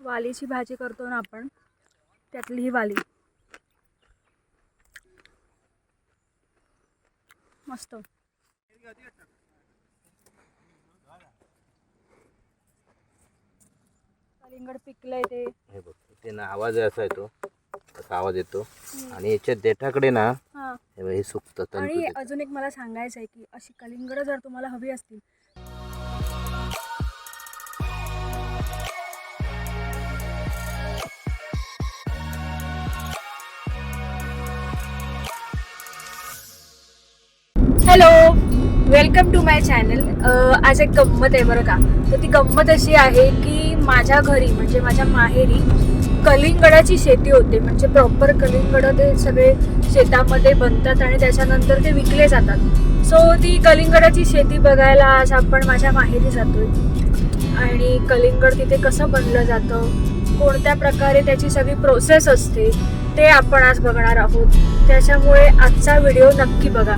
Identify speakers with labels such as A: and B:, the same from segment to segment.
A: वालीची भाजी करतो ना आपण त्यातली ही वाली. मस्त. कलिंगड पिकलंय ते.
B: हे बघ ते ना आवाज असा येतो असा आवाज येतो. आणि याच्या देठाकडे ना
A: हा.
B: सुकतं
A: आणि. अजून एक मला सांगायचं आहे की अशी कलिंगड जर तुम्हाला हवी असतील वेलकम टू माय चॅनल. आज एक गंमत आहे बरं का. तर ती गंमत अशी आहे की माझ्या घरी म्हणजे माझ्या माहेरी कलिंगडाची शेती होते. म्हणजे प्रॉपर कलिंगड ते सगळे शेतामध्ये बनतात आणि त्याच्यानंतर ते विकले जातात. सो ती कलिंगडाची शेती बघायला आज आपण माझ्या माहेरी जातोय. आणि कलिंगड तिथे कसं बनलं जातं कोणत्या प्रकारे त्याची सगळी प्रोसेस असते ते आपण आज बघणार आहोत. त्याच्यामुळे आजचा व्हिडिओ नक्की बघा.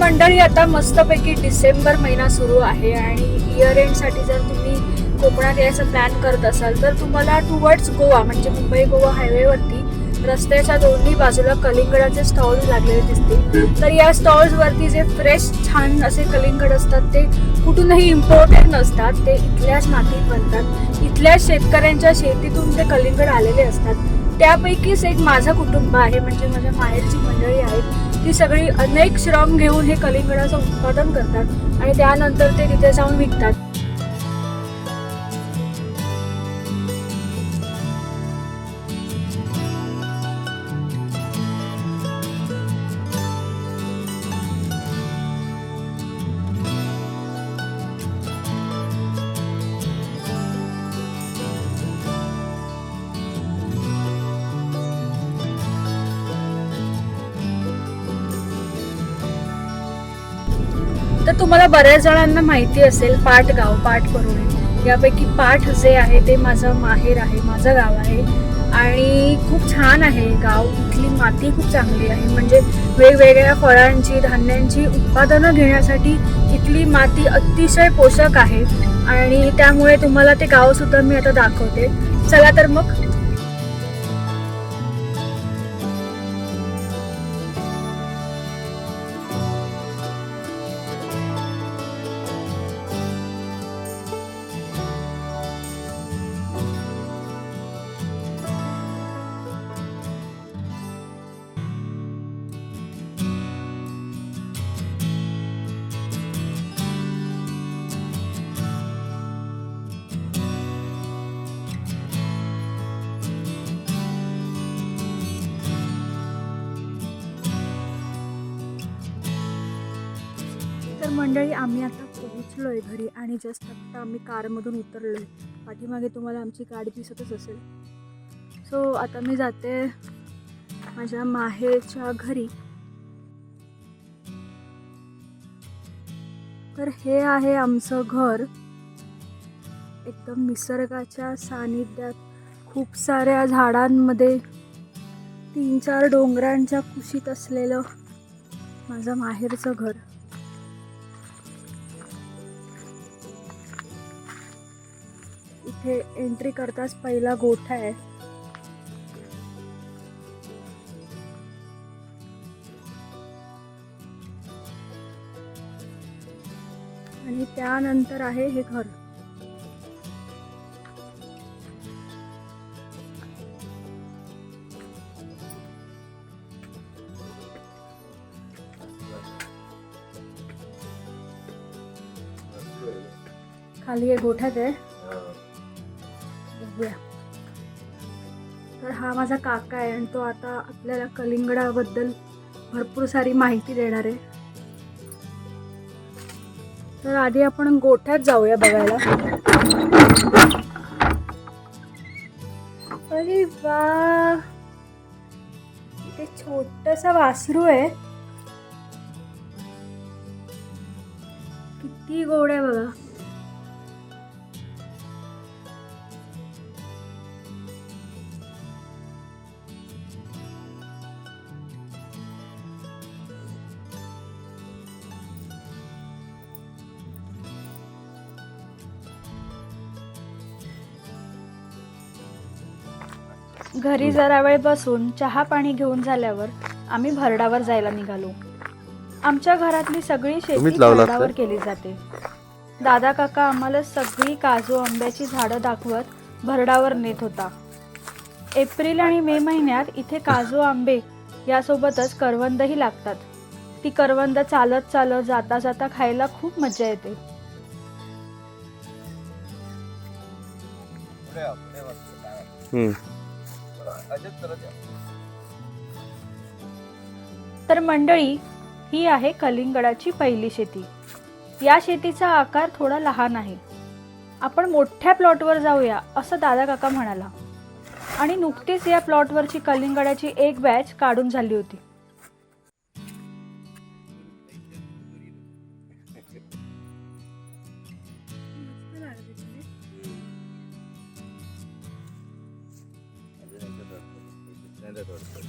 A: मंडळी आता मस्तपैकी डिसेंबर महिना सुरू आहे आणि इयर एंडसाठी जर तुम्ही कोकणात यायचं प्लॅन करत असाल तर तुम्हाला टुवर्ड्स गोवा म्हणजे मुंबई गोवा हायवेवरती रस्त्याच्या दोन्ही बाजूला कलिंगडाचे स्टॉल्स लागलेले दिसतील. तर या स्टॉल्सवरती जे फ्रेश छान असे कलिंगड असतात ते कुठूनही इम्पोर्टेड नसतात ते इथल्याच मातीत बनतात. इथल्याच शेतकऱ्यांच्या शेतीतून ते कलिंगड आलेले असतात. त्यापैकीच एक माझं कुटुंब आहे म्हणजे माझ्या माहेरची मंडळी आहेत. ती सगळी अनेक श्रम घेऊन हे कलिंगडाचं उत्पादन करतात आणि त्यानंतर ते तिथे जाऊन विकतात. तुम्हाला बऱ्याच जणांना माहिती असेल पाटगाव पाठ करून यापैकी पाठ जे आहे ते माझं माहेर आहे माझं गाव आहे. आणि खूप छान आहे गाव. इथली माती खूप चांगली आहे. म्हणजे वेगवेगळ्या फळांची धान्यांची उत्पादनं घेण्यासाठी इथली माती अतिशय पोषक आहे. आणि त्यामुळे तुम्हाला ते गावसुद्धा मी आता दाखवते. चला तर मग. मंडळी आम्ही आता आहे घरी आणि जस्ट आत्ता आम्ही कारमधून उतरलो आहे पाठीमागे तुम्हाला आमची गाडी दिसतच असेल. सो आता मी जाते माझ्या माहेरच्या घरी. तर हे आहे आमचं घर. एकदम निसर्गाच्या सानिध्यात खूप साऱ्या झाडांमध्ये तीन चार डोंगरांच्या कुशीत असलेलं माझं माहेरचं घर. इथे एंट्री करताच पहिला गोठा आहे. आणि त्यानंतर आहे हे घर. खाली हे गोठ्यात आहे. बघूया. तर हा माझा काका आहे आणि तो आता आपल्याला कलिंगडाबद्दल भरपूर सारी माहिती देणार आहे. तर आधी आपण गोठ्यात जाऊया बघायला. अरे वा! ते छोटस वासरू आहे. किती गोड आहे बघा. घरी जरा वेळ बसून चहा पाणी घेऊन झाल्यावर आम्ही भरडावर जायला निघालो. आमच्या घरातली सगळी शेती भरडावर
B: का?
A: केली जाते. दादा काका आम्हाला सगळी काजू आंब्याची झाडं दाखवत भरडावर नेत होता. एप्रिल आणि मे महिन्यात इथे काजू आंबे यासोबतच करवंदही लागतात. ती करवंद चालत चालत जाता जाता खायला खूप मजा येते.
B: हम्म.
A: तर मंडळी ही आहे कलिंगडाची पहिली शेती. या शेतीचा आकार थोडा लहान आहे. आपण मोठ्या प्लॉटवर जाऊया असं दादा काका म्हणाला. आणि नुकतीच या प्लॉटवरची कलिंगडाची एक बॅच काढून झाली होती. തൊടുത്തത്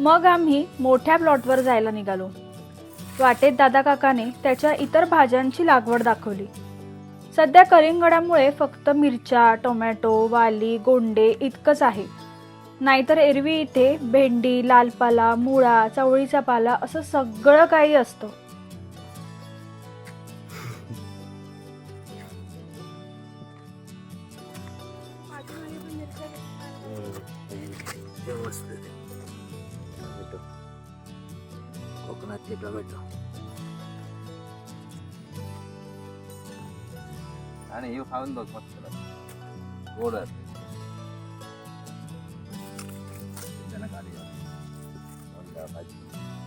A: मग आम्ही मोठ्या प्लॉटवर जायला निघालो. वाटेत दादा काकाने त्याच्या इतर भाज्यांची लागवड दाखवली. सध्या कलिंगडामुळे फक्त मिरच्या टोमॅटो वाली गोंडे इतकंच आहे. नाहीतर एरवी इथे भेंडी लालपाला मुळा चवळीचा पाला असं सगळं काही असतं.
B: टोमॅटो कोकणातले टोमॅटो. आणि हे खाऊन बघ मस्त. गोड असते खाली.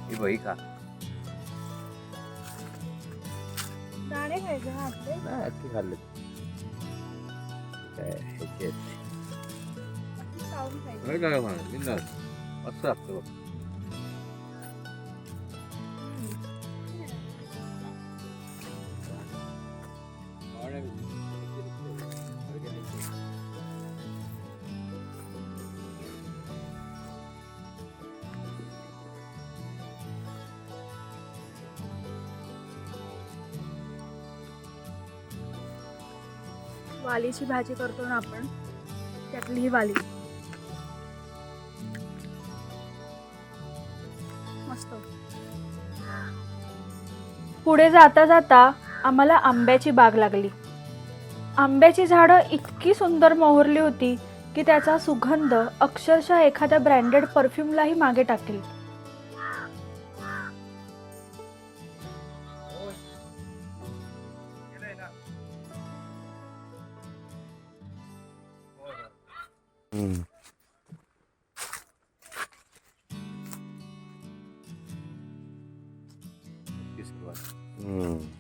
B: ही बघ, ही खा.
A: दाणे खायचे ना
B: खाल्ले काय ह्याचे काय म्हणा बिंदास. मस्त लागतं बघ.
A: वालीची भाजी करतो ना आपण त्यातली ही वाली. मस्त. पुढे जाता जाता आम्हाला आंब्याची बाग लागली. आंब्याची झाडं इतकी सुंदर मोहरली होती की त्याचा सुगंध अक्षरशः एखाद्या ब्रँडेड परफ्यूमलाही मागे टाकेल.
B: हम्म. ती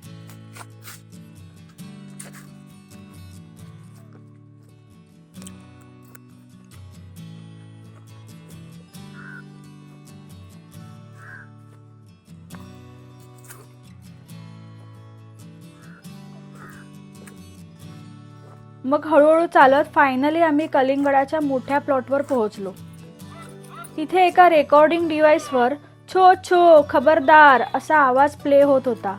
A: मग हळूहळू चालत फायनली आम्ही कलिंगडाच्या मोठ्या प्लॉटवर पोहोचलो. तिथे एका रेकॉर्डिंग डिव्हाइसवर छो छो खबरदार असा आवाज प्ले होत होता.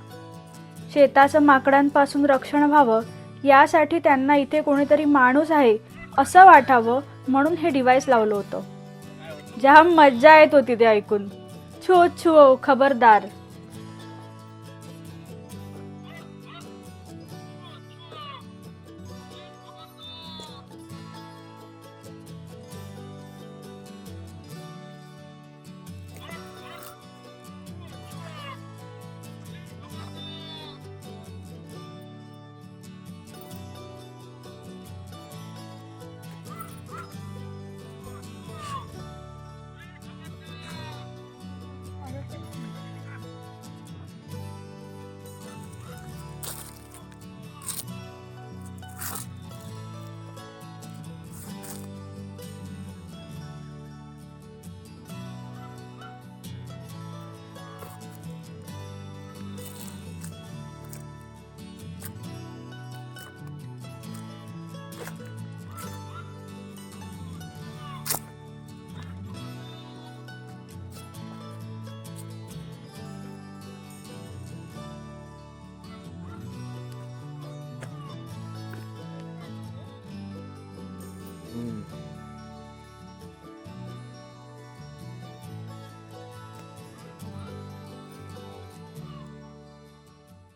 A: शेताचं माकडांपासून रक्षण व्हावं यासाठी त्यांना इथे कोणीतरी माणूस आहे असं वाटावं म्हणून हे डिव्हाइस लावलं होतं. जाम मज्जा येत होती ते ऐकून. छो छो खबरदार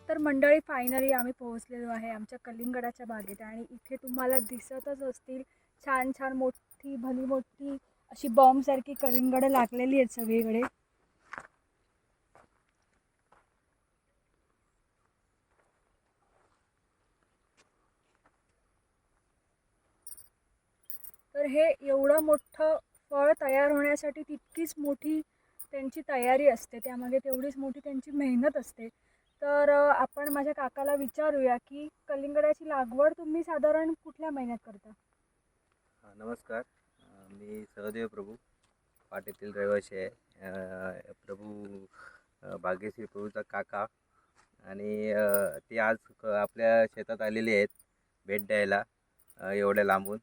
A: तर मंडळी फायनली आम्ही पोहोचलेलो आहे आमच्या कलिंगडाच्या बागेत आणि इथे तुम्हाला दिसतच असतील छान छान मोठी भली मोठी अशी बॉम्बसारखी कलिंगडं लागलेली आहेत सगळीकडे. तर हे एवढं मोठं फळ तयार होण्यासाठी तितकीच मोठी त्यांची तयारी असते. त्यामागे तेवढीच मोठी त्यांची मेहनत असते. तर आपण माझ्या काकाला विचारूया की कलिंगडाची लागवड तुम्ही साधारण कुठल्या महिन्यात करता?
B: नमस्कार. मी सहदेव प्रभू पाटीतील रहिवासी आहे. प्रभू भाग्यश्री प्रभूचा काका आणि ते आज क- आपल्या शेतात आलेले आहेत भेट द्यायला एवढ्या लांबून.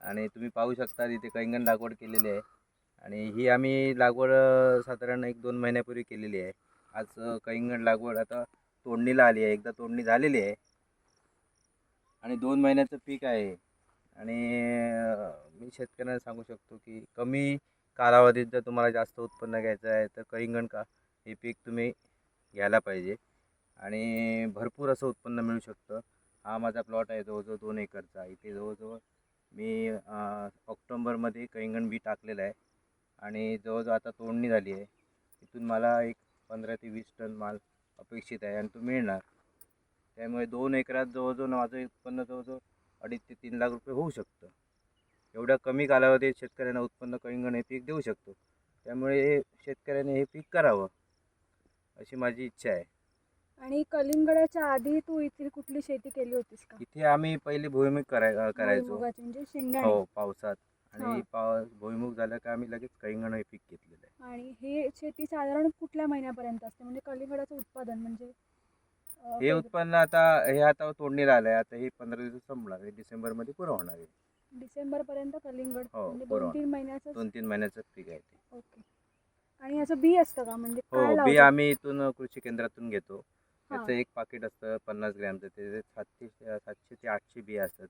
B: आणि तुम्ही पाहू शकता तिथे कैंगण लागवड केलेली आहे. आणि ही आम्ही लागवड साधारण एक दोन महिन्यापूर्वी केलेली आहे. आज कैंगण लागवड आता तोडणीला आली आहे. एकदा तोडणी झालेली आहे. आणि दोन महिन्याचं पीक आहे. आणि मी शेतकऱ्यांना सांगू शकतो की कमी कालावधीत जर तुम्हाला जास्त उत्पन्न घ्यायचं आहे तर कैंगण का हे पीक तुम्ही घ्यायला पाहिजे. आणि भरपूर असं उत्पन्न मिळू शकतं. हा माझा प्लॉट आहे जवळजवळ दोन एकरचा. इथे जवळजवळ मी ऑक्टोंबरमध्ये कैंगण बी टाकलेलं आहे. आणि जवळजवळ आता तोडणी झाली आहे. इथून मला एक पंधरा ते वीस टन माल अपेक्षित आहे आणि तो मिळणार. त्यामुळे दोन एकरात जवळजवळ माझं उत्पन्न जवळजवळ अडीच ते तीन लाख रुपये होऊ शकतं. एवढ्या कमी कालावधीत शेतकऱ्यांना उत्पन्न कळिंगण हे पीक देऊ शकतो. त्यामुळे हे शेतकऱ्याने हे पीक करावं अशी माझी इच्छा आहे.
A: आणि कलिंगडाच्या आधी तू इथे कुठली शेती केली होतीस का?
B: इथे आम्ही पहिली भुईमुग कराय करायचो.
A: म्हणजे शेंगदाणे.
B: हो पावसात. आणि पाव भुईमुग झालं का आम्ही लगेच कळिंगण हे पीक घेतलेलं आहे.
A: आणि हे शेती साधारण कुठल्या महिन्यापर्यंत असते? म्हणजे कलिंगडाचं उत्पादन म्हणजे अ,
B: हे उत्पन्न आता हे आता तोडणीला आलं आहे आता हे पंधरा दिवस संपणार आहे. डिसेंबरमध्ये पुरं होणार आहे.
A: डिसेंबर पर्यंत कलिंगड
B: हो,
A: म्हणजे दोन
B: बरोबर.
A: तीन महिन्याचं
B: दोन तीन महिन्याचं पीक आहे ते.
A: ओके. आणि याचं बी असतं का? म्हणजे
B: हो बी
A: लावतात?
B: आम्ही इथून कृषी केंद्रातून घेतो. त्याचं एक पाकिट असतं पन्नास ग्रॅमचं. ते सातशे सातशे ते आठशे बिया असतात.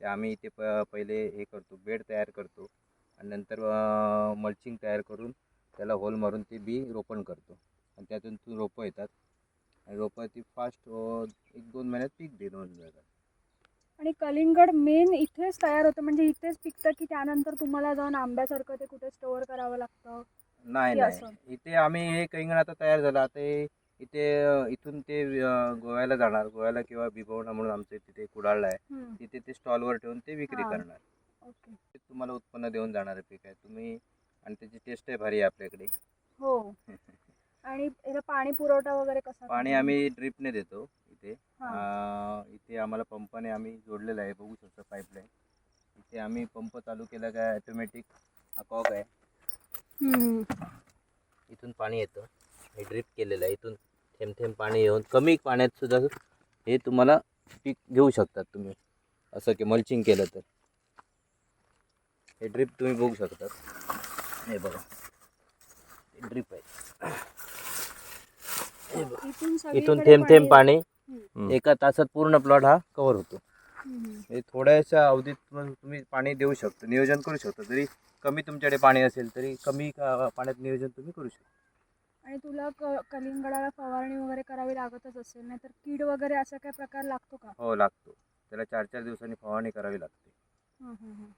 B: ते आम्ही इथे प पहिले हे करतो बेड तयार करतो आणि नंतर मल्चिंग तयार करून त्याला होल मारून ते बी रोपण करतो. आणि त्यातून तू रोपं येतात. आणि रोपं ती फास्ट एक दोन महिन्यात पीक दे दोन जातात.
A: आणि कलिंगड मेन इथेच तयार होतं म्हणजे इथेच पिकतं की त्यानंतर तुम्हाला जाऊन आंब्यासारखं ते कुठे स्टोअर करावं लागतं?
B: नाही नाही? इथे आम्ही हे कैंगण आता तयार झालं. आता हे इथे इथून ते अं, गोव्याला जाणार. गोव्याला किंवा बिबवणा म्हणून आमचं तिथे कुडाळला आहे.
A: हम्म,
B: तिथे ते स्टॉलवर ठेवून ते विक्री
A: हा.
B: करणार.
A: ओके.
B: ते तुम्हाला उत्पन्न देऊन जाणारं पीक आहे. तुम्ही आणि त्याची टेस्ट आहे भारी आहे आपल्याकडे.
A: हो. आणि याचा पाणी पुरवठा वगैरे कसा
B: पाणी
A: करता?
B: आम्ही ड्रिपने देतो इथे.
A: हा.
B: अं, इथे आम्हाला पंपाने आम्ही जोडलेलं आहे. बघू शकता पाईपलाईन. इथे आम्ही पंप चालू केला का ॲटोमॅटिक हा कॉक आहे.
A: हम्म,
B: इथून पाणी येतं. हे ड्रिप केलेलं आहे. इथून थेंब थेंब पाणी येऊन कमी पाण्यात सुद्धा हे तुम्हाला पीक घेऊ शकतात तुम्ही. असं की मल्चिंग केलं तर. हे ड्रिप तुम्ही बघू शकता. हे बघा. ड्रिप आहे. हे.
A: इथून
B: थेंब थेंब पाणी. एका तासात पूर्ण प्लॉट हा कव्हर होतो. हे थोड्याशा अवधीत तुम्ही पाणी देऊ शकता. नियोजन करू शकता. जरी कमी तुमच्याकडे पाणी असेल तरी कमी पाण्यात नियोजन तुम्ही करू शकता.
A: आणि तुला क- कलिंगडाला फवारणी वगैरे करावी लागतच असेल नाही तर कीड वगैरे असा काय प्रकार लागतो का
B: हो लागतो त्याला चार चार दिवसांनी फवारणी करावी लागते
A: हं, हं, हं.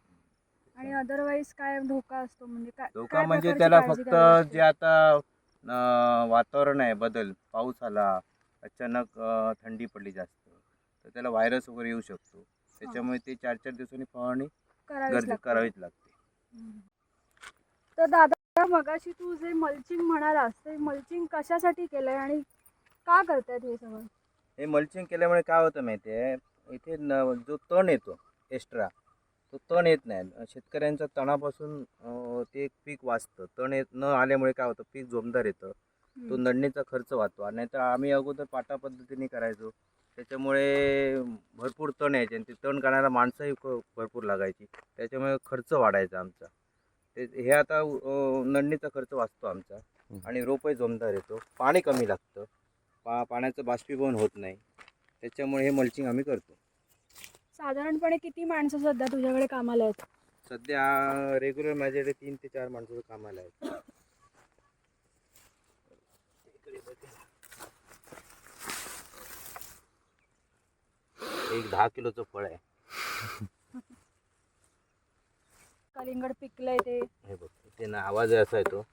A: आणि अदरवाईज काय धोका असतो म्हणजे काय
B: धोका
A: काय
B: म्हणजे
A: प्रकारची
B: त्याला
A: काळजी
B: फक्त
A: घ्यावी लागते?
B: जे आता अं, वातावरण आहे बदल पाऊस आला अचानक अं, थंडी पडली जास्त तर त्याला व्हायरस वगैरे येऊ शकतो त्याच्यामुळे ते चार चार दिवसांनी फवारणी
A: करावीच
B: गरजे
A: लागते.
B: करावीच लागते
A: हं. तर दादा मगाशी तू जे मल्चिंग म्हणालास ते मल्चिंग कशासाठी केलंय आणि का करतायत हे सगळं?
B: हे मल्चिंग केल्यामुळे काय होतं माहिती आहे इथे न जो तण येतो एक्स्ट्रा तो तण येत नाही. शेतकऱ्यांच्या तणापासून ते पीक वाचतं. तण येत न आल्यामुळे काय होतं? पीक जोमदार येतं. तो. नडणीचा खर्च वाचतो. आणि नाहीतर आम्ही अगोदर पाटा पद्धतीने करायचो. त्याच्यामुळे भरपूर तण यायचे आणि ते तण काढायला माणसंही भरपूर लागायची. त्याच्यामुळे खर्च वाढायचा आमचा. हे आता नडणीचा खर्च वाचतो आमचा. आणि रोपही जोमदार येतो. पाणी कमी लागतं. पा पाण्याचं बाष्पीभवन होत नाही. त्याच्यामुळे हे मल्चिंग आम्ही करतो.
A: साधारणपणे किती माणसं सध्या तुझ्याकडे कामाला आहेत?
B: सध्या रेग्युलर माझ्याकडे तीन ते चार माणसं कामाला आहेत. एक दहा किलोचं फळ आहे.
A: कलिंगड पिकलंय ते.
B: हे बघ ते ना आवाज असा येतो.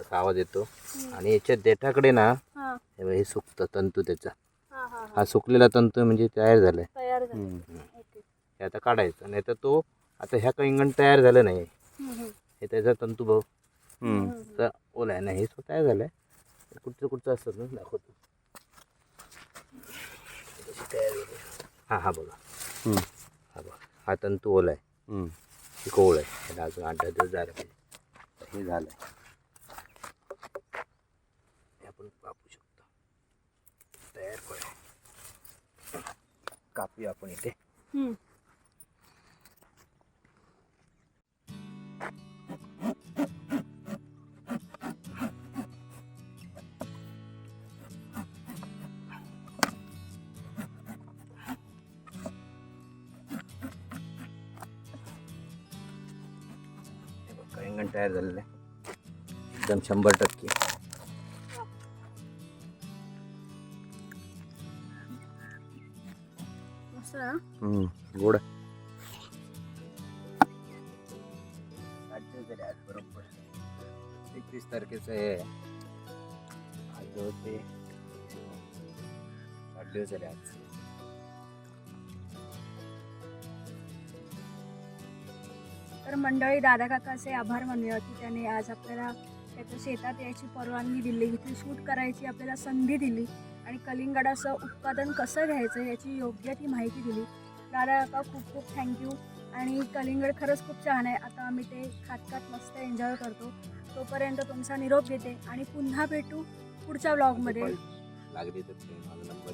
B: असा आवाज येतो. आणि याच्या देठाकडे ना
A: हा.
B: हे बघ, हे सुकतं तंतू त्याचा.
A: हा हा हा.
B: हा सुकलेला तंतू म्हणजे तयार झालाय.
A: तयार झालं
B: हम्म.
A: ओके.
B: हे आता काढायचं. नाही तर तो आता ह्या कलिंगण तयार झालं नाही.
A: हम्म, हम्म.
B: हे त्याचा तंतू भाऊ
A: हम्म.
B: तर ओला आहे ना हे तो तयार झालाय. कुठचं कुठचं असतं ना दाखवतो. कशी तयार झाली. हा हा बघा. हा बघा हा तंतू ओला आहे. ही कोवळ आहे. त्याला अजून आठ दहा दिवस जायला पाहिजे हे झालंय. हे आपण कापू शकतो. तयार फळ कापूया आपण इथे. तयार झालेलं आहे एकदम शंभर टक्के. गोड. आठ दिवस झाले आज बरोबर. एकवीस तारखेचं आहे आज जवळ ते आठ दिवस झाले आज.
A: तर मंडळी दादा काकाचे आभार मानूया की त्याने आज आपल्याला त्याच्या शेतात यायची परवानगी दिली. इथे शूट करायची आपल्याला संधी दिली आणि कलिंगडाचं उत्पादन कसं घ्यायचं याची योग्य ती माहिती दिली. दादा काका खूप खूप थँक्यू आणि कलिंगड खरंच खूप छान आहे. आता आम्ही ते खात खात मस्त एन्जॉय करतो. तोपर्यंत तुमचा निरोप घेते आणि पुन्हा भेटू पुढच्या
B: माझा नंबर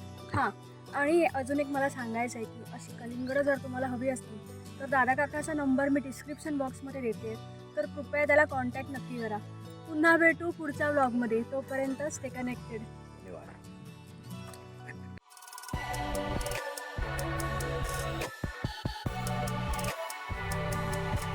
A: आणि अजून एक मला सांगायचं आहे की अशी कलिंगडं जर तुम्हाला हवी असतील तर दादा काकाचा नंबर मी डिस्क्रिप्शन बॉक्समध्ये देते. तर कृपया त्याला कॉन्टॅक्ट नक्की करा. पुन्हा भेटू पुढच्या व्लॉगमध्ये तोपर्यंत स्टे कनेक्टेड